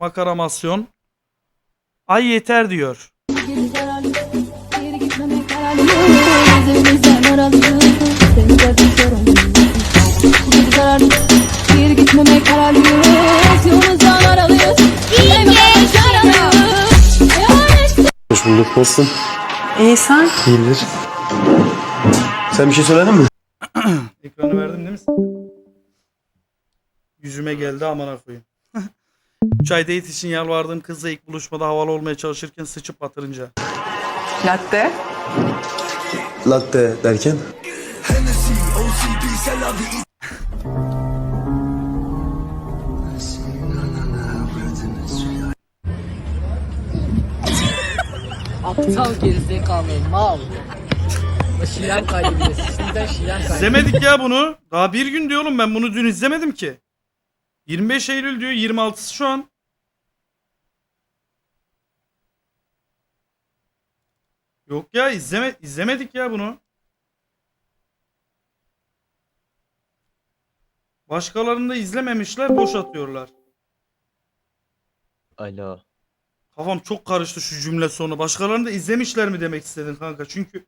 Makaramasyon. Ay yeter diyor. Hoş bulduk. Nasılsın? İyi sen? İyidir. Sen bir şey söyledin mi? Ekranı verdim değil mi? Yüzüme geldi amına koyayım. 3 ay date için yalvardığım kızla ilk buluşmada havalı olmaya çalışırken sıçıp batırınca. Latte. Latte derken? Aptal gerizekalı mal. Şilem kaydı bile. Sizden şilem kaydı. İzlemedik ya bunu. Daha bir gün diyor oğlum ben bunu dün izlemedim ki. 25 Eylül diyor 26'sı şu an. Yok ya izleme izlemedik ya bunu. Başkalarını da izlememişler boş atıyorlar. Alo. Kafam çok karıştı şu cümle sonu. Başkalarını da izlemişler mi demek istedin kanka? Çünkü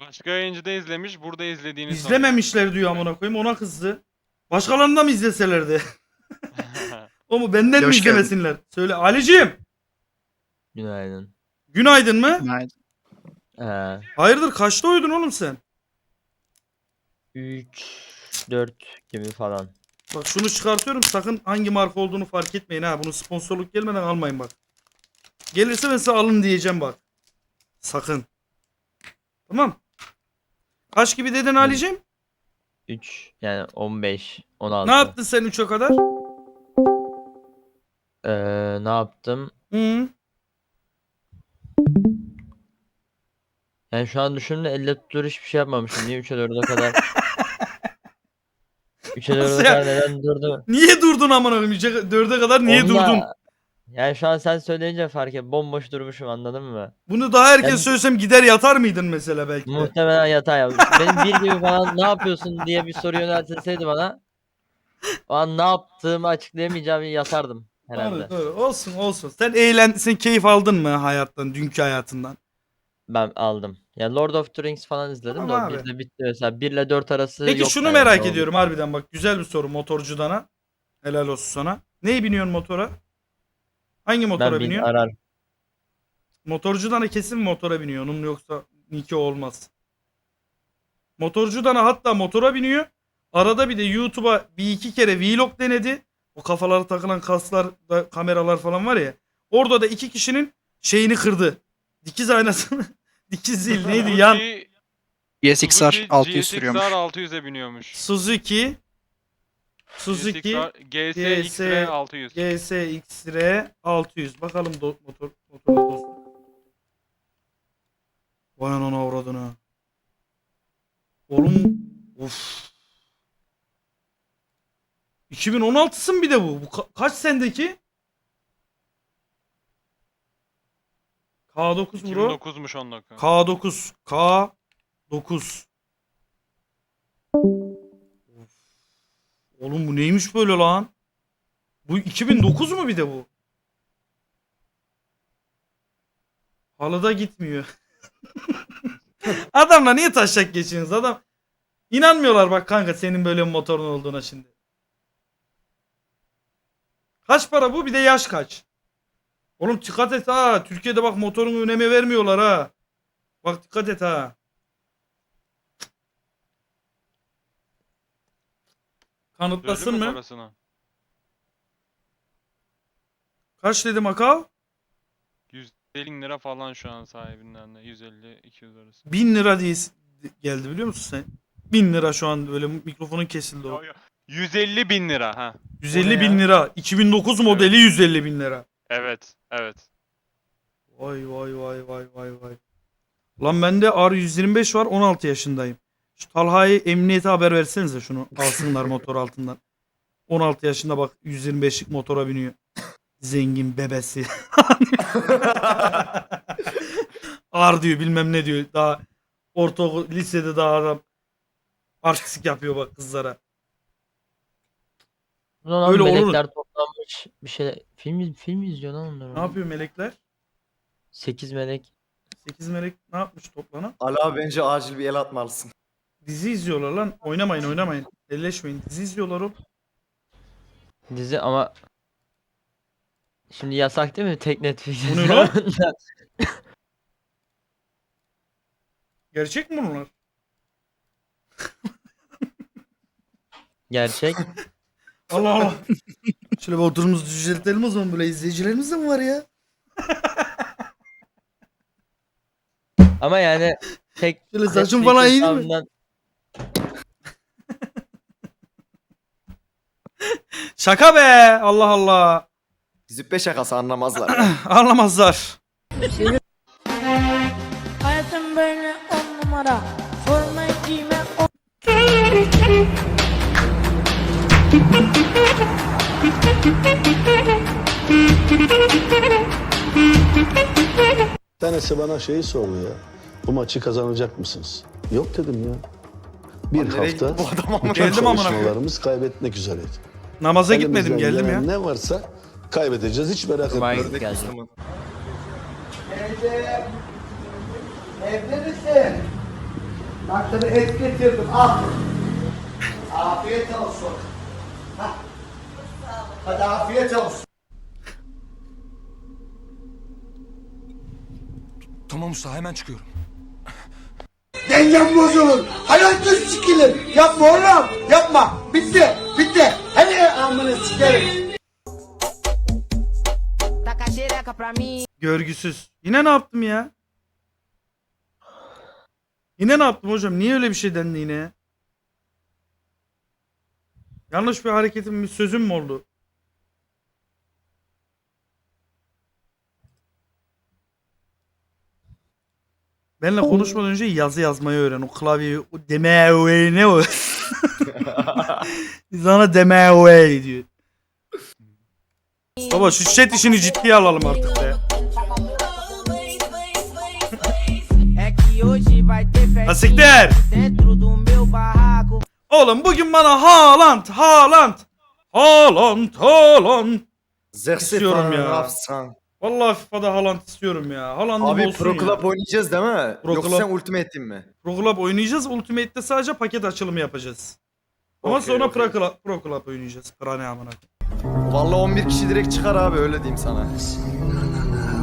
Başka yayıncı da izlemiş, burada izlediğini izlememişler diyor amına koyayım ona kızdı. Başkalarını da mı izleselerdi? o mu benden mi Hoş geldin. izlemesinler? Söyle Ali'ciğim. Günaydın. Günaydın mı? Günaydın. Ee, Hayırdır kaçta uyudun oğlum sen? 3 4 gibi falan. Bak şunu çıkartıyorum sakın hangi marka olduğunu fark etmeyin ha. Bunu sponsorluk gelmeden almayın bak. Gelirse ben size alın diyeceğim bak. Sakın. Tamam. Kaç gibi dedin Ali'ciğim? 3 yani 15 16. Ne yaptın sen 3'e kadar? Ee, ne yaptım? Hı. Yani şu an düşündüm de elle tutulur hiçbir şey yapmamışım. Niye 3'e 4'e kadar? 3'e 4'e Nasıl ya? kadar neden durdum? Niye durdun amına koyayım? 4'e kadar niye Onunla- durdun? Yani şu an sen söyleyince fark et. Bomboş durmuşum anladın mı? Bunu daha erken Yani- söylesem gider yatar mıydın mesela belki de? Muhtemelen yatağa yapmış. Benim bir gibi falan ne yapıyorsun diye bir soru yöneltilseydi bana. O an ne yaptığımı açıklayamayacağım yatardım herhalde. Doğru, doğru. Olsun olsun. Sen eğlen, sen keyif aldın mı hayattan, dünkü hayatından? Ben aldım. Ya Lord of the Rings falan izledim Tamam de abi. o bir de bitti mesela 1 ile 4 arası Peki yok şunu merak oldu. ediyorum harbiden bak güzel bir soru motorcudana. Helal olsun sana. Neyi biniyorsun motora? Hangi motora Ben bin biniyorsun? arar. Motorcudana kesin motora biniyor. Onun yoksa Niki olmaz. Motorcudana hatta motora biniyor. Arada bir de YouTube'a bir iki kere vlog denedi. O kafalara takılan kaslar, da, kameralar falan var ya. Orada da iki kişinin şeyini kırdı. Dikiz aynasını. Dikiz değil neydi yan. GSX-R Suzuki 600 GSX-R sürüyormuş. 600'e biniyormuş. Suzuki. Suzuki. GSX-R GSX-R 600. GSX-R 600. Bakalım do- motor motor dostum. Vay anana avradına. Oğlum of. 2016'sı mı bir de bu? Bu ka- kaç sendeki? K9 bro. 2009'muş 19. K9. K9. Of. Oğlum bu neymiş böyle lan? Bu 2009 mu bir de bu? Halıda gitmiyor. Adamla niye taşak geçiyorsunuz adam? İnanmıyorlar bak kanka senin böyle bir motorun olduğuna şimdi. Kaç para bu? Bir de yaş kaç? Oğlum dikkat et ha. Türkiye'de bak motorun önemi vermiyorlar ha. Bak dikkat et ha. Kanıtlasın mı? parasını? Kaç dedi Macau? 150 lira falan şu an sahibinden de. 150-200 arası. 1000 lira diye geldi biliyor musun sen? 1000 lira şu an böyle mikrofonun kesildi o. Yo, yo. 150 bin lira ha. 150 bin lira. 2009 modeli 150 bin lira. Evet, evet. Vay vay vay vay vay vay. Lan bende R125 var 16 yaşındayım. Şu Talha'yı emniyete haber versenize şunu alsınlar motor altından. 16 yaşında bak 125'lik motora biniyor. Zengin bebesi. R diyor bilmem ne diyor. Daha ortaokul lisede daha adam artistik yapıyor bak kızlara. Ulan Öyle olur. melekler toplanmış bir şey film film izliyor lan onlar. Ne yapıyor melekler? 8 melek. 8 melek ne yapmış toplana? Ali abi bence acil bir el atmalısın. Dizi izliyorlar lan. Oynamayın oynamayın. Elleşmeyin. Dizi izliyorlar oğlum. Dizi ama Şimdi yasak değil mi? Tek Netflix. Bu ne lan? Gerçek mi bunlar? Gerçek. Allah Allah. Şöyle bir oturumuz düzeltelim o zaman böyle izleyicilerimiz de mi var ya? Ama yani tek Şöyle saçın Netflix falan iyi mi? hesabından- Şaka be. Allah Allah. Züppe şakası anlamazlar. Anlamazlar. Tanesi bana şeyi sordu ya. Bu maçı kazanacak mısınız? Yok dedim ya. Bir Nereye gitti hafta bu adam amına Geldim amına koyayım. çalışmalarımız kaybetmek üzereydi. Namaza gitmedim Elimizden geldim ya. Ne varsa kaybedeceğiz hiç merak etmeyin. gidip geldi. Müslüman. Evde misin? Bak sana et getirdim al. Afiyet olsun. Hah. Hadi afiyet olsun. Tamam usta hemen çıkıyorum. Dengem bozulur. Hayatın sikilir. Yapma oğlum. Yapma. Bitti. Bitti. Hadi amına sikerim. Görgüsüz. Yine ne yaptım ya? Yine ne yaptım hocam? Niye öyle bir şey dendi yine? ya? Yanlış bir hareketim, bir sözüm mü oldu? Benle konuşmadan önce yazı yazmayı öğren. O klavyeyi o deme ne o? Sana deme diyor. Baba şu chat işini ciddiye alalım artık be. Ha siktir. Oğlum bugün bana Haaland, Haaland, Haaland, Haaland. Zersi İstiyorum ya. Rafsan. Vallahi FIFA'da Haaland istiyorum ya. Haaland'ım Abi olsun Pro ya. Club oynayacağız değil mi? Pro Yoksa Club. sen Ultimate Team mi? Pro Club oynayacağız. Ultimate'de sadece paket açılımı yapacağız. Ama Okey, sonra okey. Pro Club, Pro Club oynayacağız. Prane amına. Vallahi 11 kişi direkt çıkar abi öyle diyeyim sana.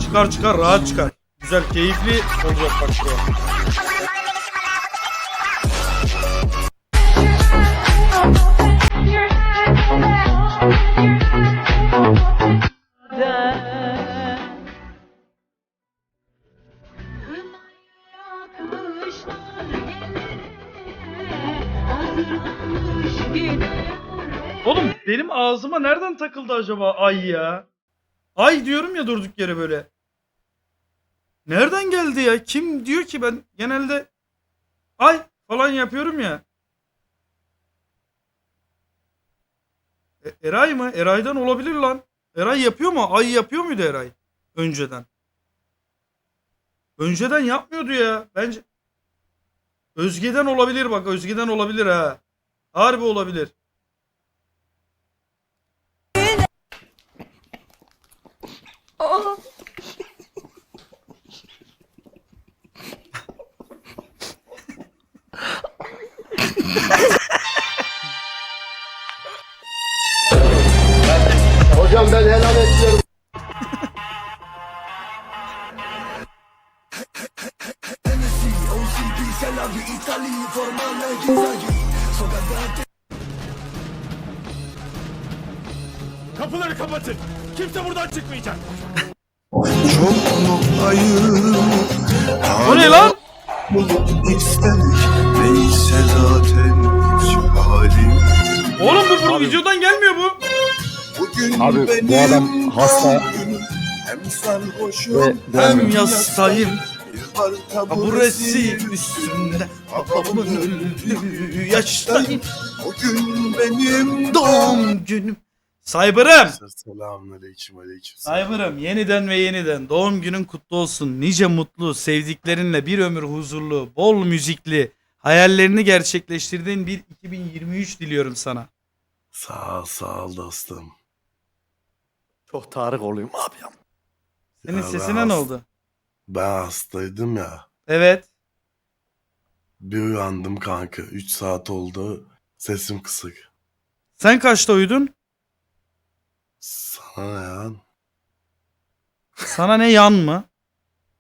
Çıkar çıkar rahat çıkar. Güzel keyifli olacak bak şu an. Nereden takıldı acaba ay ya? Ay diyorum ya durduk yere böyle. Nereden geldi ya? Kim diyor ki ben genelde ay falan yapıyorum ya. E- Eray mı? Eray'dan olabilir lan. Eray yapıyor mu? Ay yapıyor muydu Eray? Önceden. Önceden yapmıyordu ya. Bence Özge'den olabilir bak. Özge'den olabilir ha. Harbi olabilir. Hocam ben helal ediyorum. Kapıları kapatın. Kimse buradan çıkmayacak. O ne lan? Oğlum bu bunun videodan gelmiyor bu. Abi bu adam hasta ve Hem yastayım. Burası üstünde babamın öldüğü yaştayım. Bugün benim Doğum günüm. Cyber'ım. Selamünaleyküm aleyküm. Cyber'ım yeniden ve yeniden doğum günün kutlu olsun. Nice mutlu, sevdiklerinle bir ömür huzurlu, bol müzikli, hayallerini gerçekleştirdiğin bir 2023 diliyorum sana. Sağ ol sağ ol dostum. Çok tarık olayım abi ya. Senin Ya ben sesine ne hast- oldu? Ben hastaydım ya. Evet. Bir uyandım kanka. 3 saat oldu. Sesim kısık. Sen kaçta uyudun? Sana ne lan? Sana ne yan mı?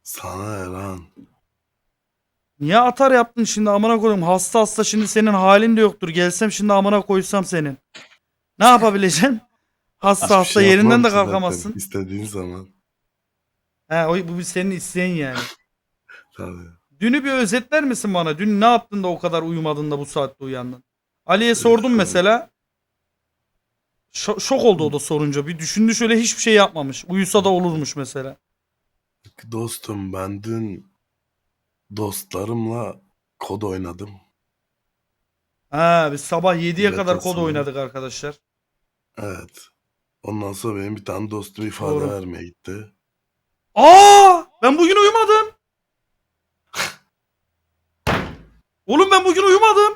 Sana ne lan? Niye atar yaptın şimdi amına koyayım? Hasta hasta şimdi senin halin de yoktur. Gelsem şimdi amına koysam senin. Ne yapabileceksin? Hasta Hiçbir hasta şey yerinden yapmam de ki zaten. kalkamazsın. İstediğin zaman. He, o, bu bir senin isteğin yani. Tabii. Dünü bir özetler misin bana? Dün ne yaptın da o kadar uyumadın da bu saatte uyandın? Ali'ye sordum mesela. Şo- şok oldu o da sorunca. Bir düşündü şöyle hiçbir şey yapmamış. Uyusa da olurmuş mesela. Dostum ben dün dostlarımla kod oynadım. Ha biz sabah 7'ye Evet, kadar kod aslında. oynadık arkadaşlar. Evet. Ondan sonra benim bir tane dostum ifade Doğru. vermeye gitti. Aa! Ben bugün uyumadım. Oğlum ben bugün uyumadım.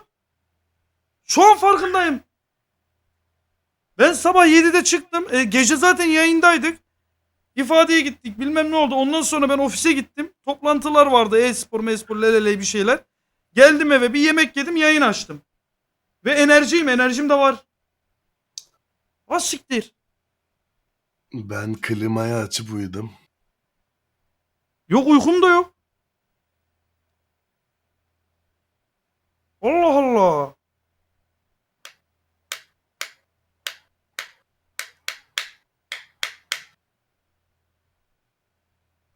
Şu an farkındayım. Ben sabah 7'de çıktım. E, gece zaten yayındaydık. İfadeye gittik. Bilmem ne oldu. Ondan sonra ben ofise gittim. Toplantılar vardı. E-spor, mespor, lelele bir şeyler. Geldim eve bir yemek yedim yayın açtım. Ve enerjiyim. Enerjim de var. Az siktir. Ben klimayı açıp uyudum. Yok uykum da yok. Allah Allah.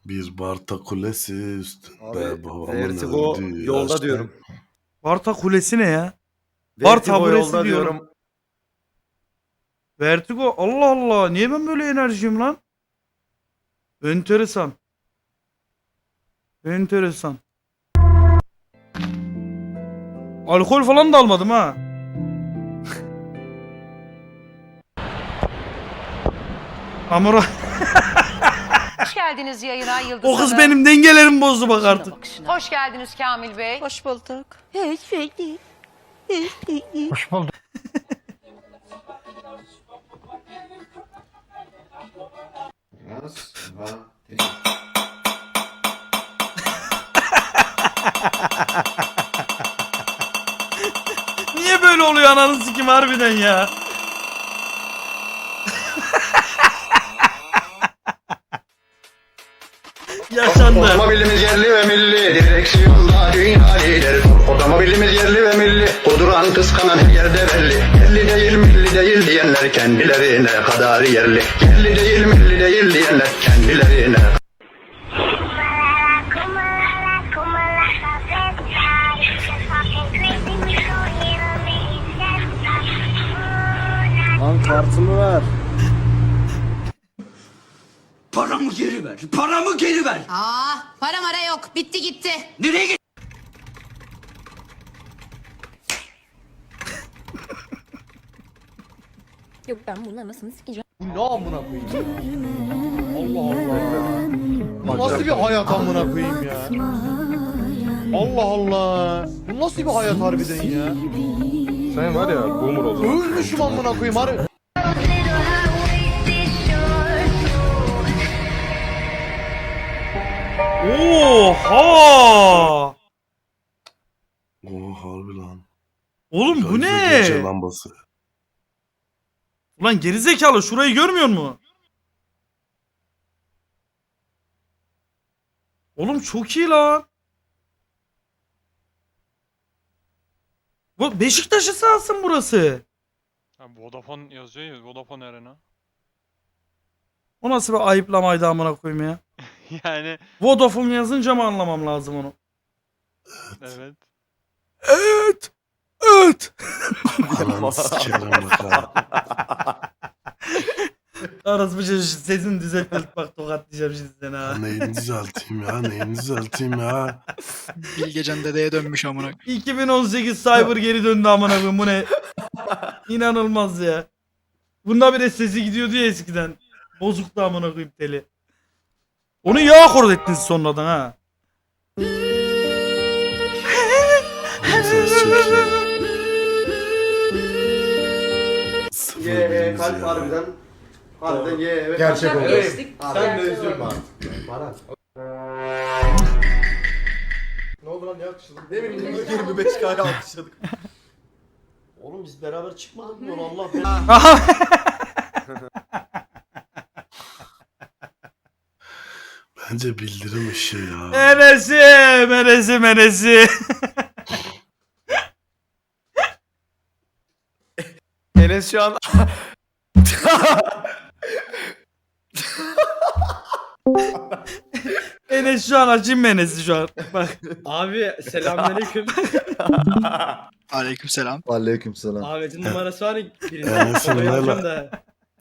Bir Barta Kulesi üstünde Abi babamın Vertigo öldüğü yolda yaşta- diyorum. Barta Kulesi ne ya? Var Vertigo taburesi yolda diyorum. Vertigo Allah Allah. Niye ben böyle enerjiyim lan? Enteresan. Enteresan. Alkol falan da almadım ha. Amura. Hoş geldiniz yayına Yıldız O kız Hanım. benim dengelerimi bozdu bak artık. Hoş geldiniz Kamil Bey. Hoş bulduk. Niye böyle oluyor ananı sikim harbiden ya? Yaşandı. Otomobilimiz yerli ve milli, direksiyonda dünya lider. Otomobilimiz yerli ve milli, kuduran kıskanan her yerde belli. Yerli değil milli değil diyenler kendilerine kadar yerli. Yerli değil milli değil diyenler kendilerine Lan kartımı ver. Paramı geri ver, paramı geri ver. Aa, para mara yok. Bitti gitti. Nereye git? Yok ben bunun anasını sikeceğim. Bu ne amına koyayım ya? Allah Allah. Bu nasıl bir hayat amına koyayım ya? Allah Allah. Bu nasıl bir hayat harbiden ya? Sen var ya boomer oldun. Ölmüşüm amına koyayım harbi. Oha! Oo harbi lan. Oğlum bu ne? Gece lambası. Ulan gerizekalı şurayı görmüyor mu? Oğlum çok iyi lan. Bu Beşiktaş'ı sahasın burası. Ha, Vodafone yazıyor ya Vodafone Arena. O nasıl bir ayıplamaydı amına koyayım ya. yani Vodafone yazınca mı anlamam lazım onu? evet. Evet. Evet. Ananı sikerim bak ha. Arası bir şey sesini düzeltip bak tokatlayacağım şimdi seni ha. Neyini düzelteyim ya? Neyini düzelteyim ya? Bilgecan dedeye dönmüş amına. 2018 Cyber geri döndü amına koyayım bu ne? İnanılmaz ya. Bunda bir de sesi gidiyordu ya eskiden. Bozuktu amına koyayım teli. Onu yağ akord ettiniz sonradan ha. Ye kalp ya. harbiden Harbiden ye evet. Gerçek oldu. Sen de üzülme artık. Baran. Ne oldu lan ne alkışladın? Ne bileyim 25 kare alkışladık. Oğlum biz beraber çıkmadık mı? Allah belanı. Bence bildirim ışığı ya. Menesi, menesi, menesi. Enes şu an Enes şu an acım menesi şu an. Bak. Abi selamünaleyküm. Aleykümselam. Aleykümselam. Ahmet'in numarası var ya Oraya ne la- da.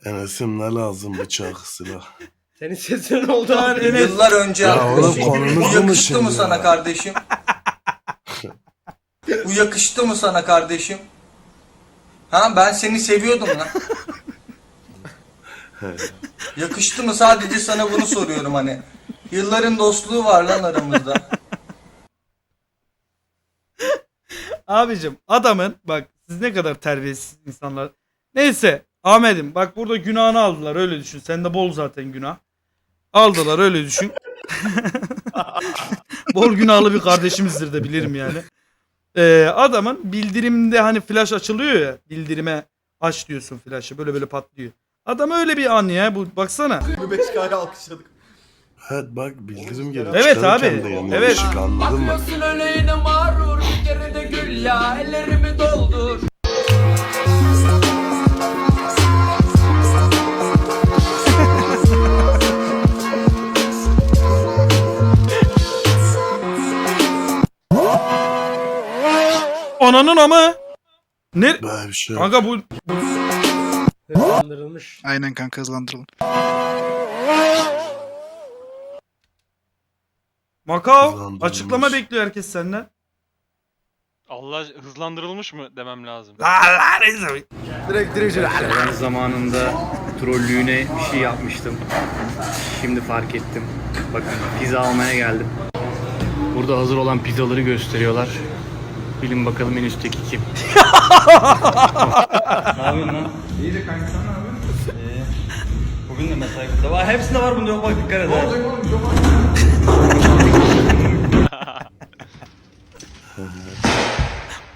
Enes'im ne lazım bıçak silah. Senin sesin oldu abi. Enes. Yıllar önce Ya oğlum konumuz Bu yakıştı mı sana kardeşim? Bu yakıştı mı sana kardeşim? Ha ben seni seviyordum lan. yakıştı mı sadece sana bunu soruyorum hani. Yılların dostluğu var lan aramızda. Abicim adamın bak siz ne kadar terbiyesiz insanlar. Neyse Ahmet'im bak burada günahını aldılar öyle düşün. Sende bol zaten günah. Aldılar öyle düşün. bol günahlı bir kardeşimizdir de bilirim yani. Ee, adamın bildirimde hani flash açılıyor ya bildirime aç diyorsun flash'ı böyle böyle patlıyor. Adam öyle bir an ya bu baksana. 25 kare alkışladık. Evet bak bildirim geliyor. Evet Çıkarırken abi, de evet. anladın mı? öleğine mağrur bir kere de gül ya ellerimi doldur. Ananın ama. Ne? Böyle bir şey yok. Kanka bu Hızlandırılmış. Aynen kanka hızlandıralım. Hızlandırılmış. açıklama bekliyor herkes senden. Allah hızlandırılmış mı demem lazım. Direkt Ben zamanında trollüğüne bir şey yapmıştım. Şimdi fark ettim. Bakın pizza almaya geldim. Burada hazır olan pizzaları gösteriyorlar. Bilin bakalım en üstteki kim? ne yapıyorsun lan? İyi de kanka sen ne yapıyorsun? Bugün de mesai kutlu. Var, hepsinde var bunda yok bak dikkat et. ha.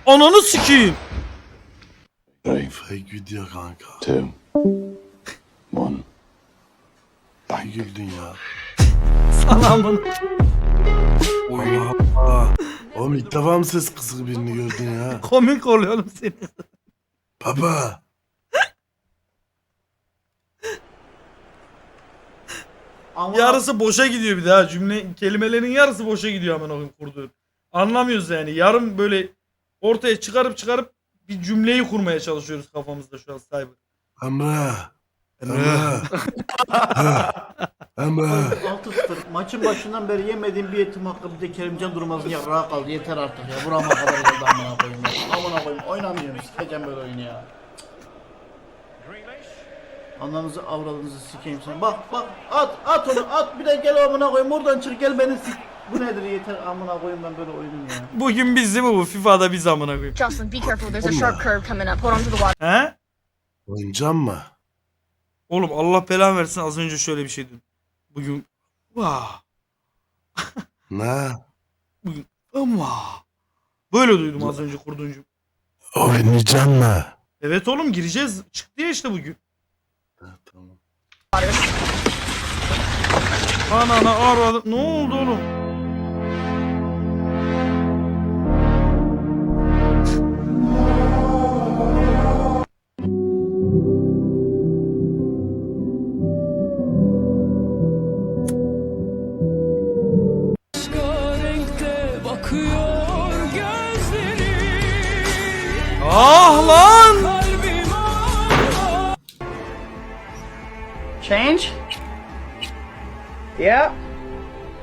Ananı sikeyim. Fake video kanka. Two. One. Ne güldün ya? Anamın. Allah Allah. Oğlum ilk defa mı ses kısık birini gördün ya? Komik oluyorum seni. Baba. Yarısı boşa gidiyor bir daha cümle kelimelerin yarısı boşa gidiyor hemen oyun kurduğun. Anlamıyoruz yani. Yarım böyle ortaya çıkarıp çıkarıp bir cümleyi kurmaya çalışıyoruz kafamızda şu an cyber. Emre. Emre. Emre. 6-0. Maçın başından beri yemediğim bir yetim hakkı bir de Kerimcan Durmaz'ın yaprağı kaldı. Yeter artık ya. Burama kadar geldi amına koyayım. ya. Amına koyayım. Oynamıyorum. Sikeceğim böyle oyunu ya. Ananızı avradınızı sikeyim sen. Bak bak at at onu at bir de gel amına koyayım buradan çık gel beni sik. Bu nedir yeter amına koyayım ben böyle oyunum ya. Bugün biz değil mi bu FIFA'da biz amına koyayım. Jocelyn be careful there's a sharp curve coming up. Hold on to the water. He? Oynayacağım mı? Oğlum Allah belanı versin az önce şöyle bir şey dedim. Bugün vah Ne? ama böyle duydum az önce kurduğun cümle. Oynayacağım mı? Evet oğlum gireceğiz. Çıktı ya işte bugün. Tamam. Anana aradım. Ne oldu oğlum?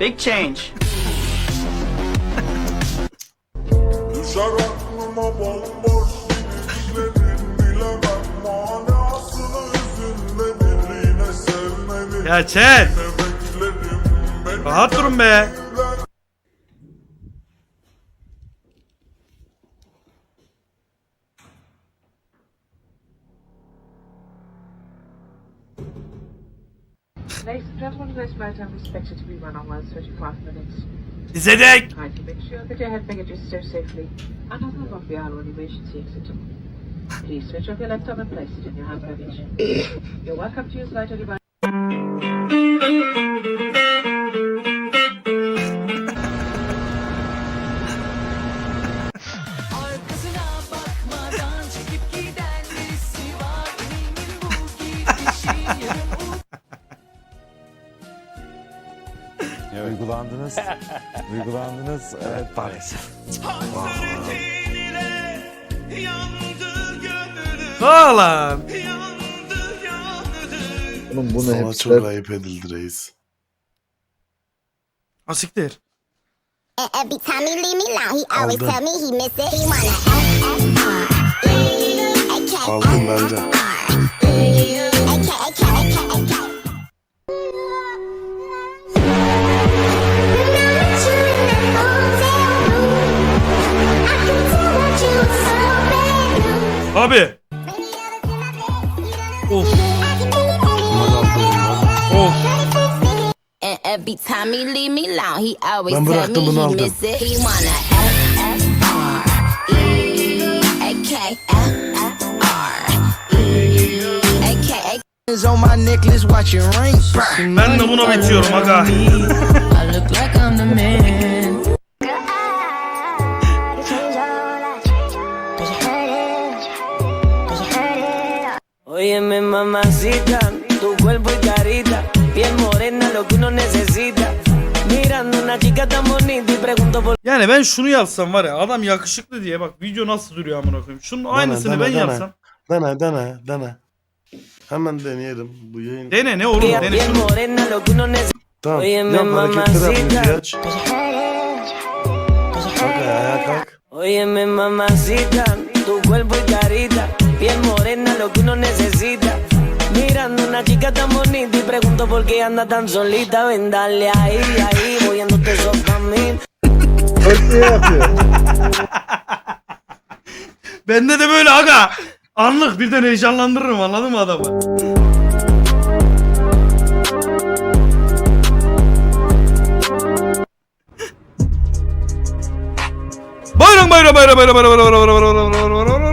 Big change. Ya Çet! Rahat durun be. Ladies and gentlemen, this flight is expected to be run on 35 minutes. İzledik. Kindly make sure that your hand baggage is stowed safely and does not lock behind an emergency exit. Please switch off your laptop and place it in your hand baggage. You're welcome to use lighter device. Maalesef. Ha lan. Oğlum bunu Sana hep çok ayıp edildi reis. Asiktir. Every time he leave me alone, he always Aldım. tell me he miss it. He wanna Aldım bence. Abi. Of. Of. And every Abi. Of. Ben bıraktım bunu aldım. Ben de buna bitiyorum aga. Óyeme mamacita, tu cuerpo y carita, piel morena, lo que uno necesita. Mirando una chica tan bonita y pregunto por Yani ben şunu yapsam var ya adam yakışıklı diye bak video nasıl duruyor amına koyayım. Şunun aynısını dene, ben dene. yapsam. Dene dene dene. Hemen deneyelim bu yayın. Dene ne oğlum dene şunu. Tamam. Yap hareketleri yap. mamacita. Müziği aç. Kalk ayağa kalk. Óyeme mamacita, tu cuerpo y carita, piel morena, lo que uno necesita. Mirando una chica tan bonita y pregunto por qué anda tan solita. Ven, dale ahí, ahí, moviéndote eso pa' mí. Bende de böyle aga. Anlık birden heyecanlandırırım anladın mı adamı? Bayram bayram bayram bayram bayram bayram bayram bayram bayram bayram bayram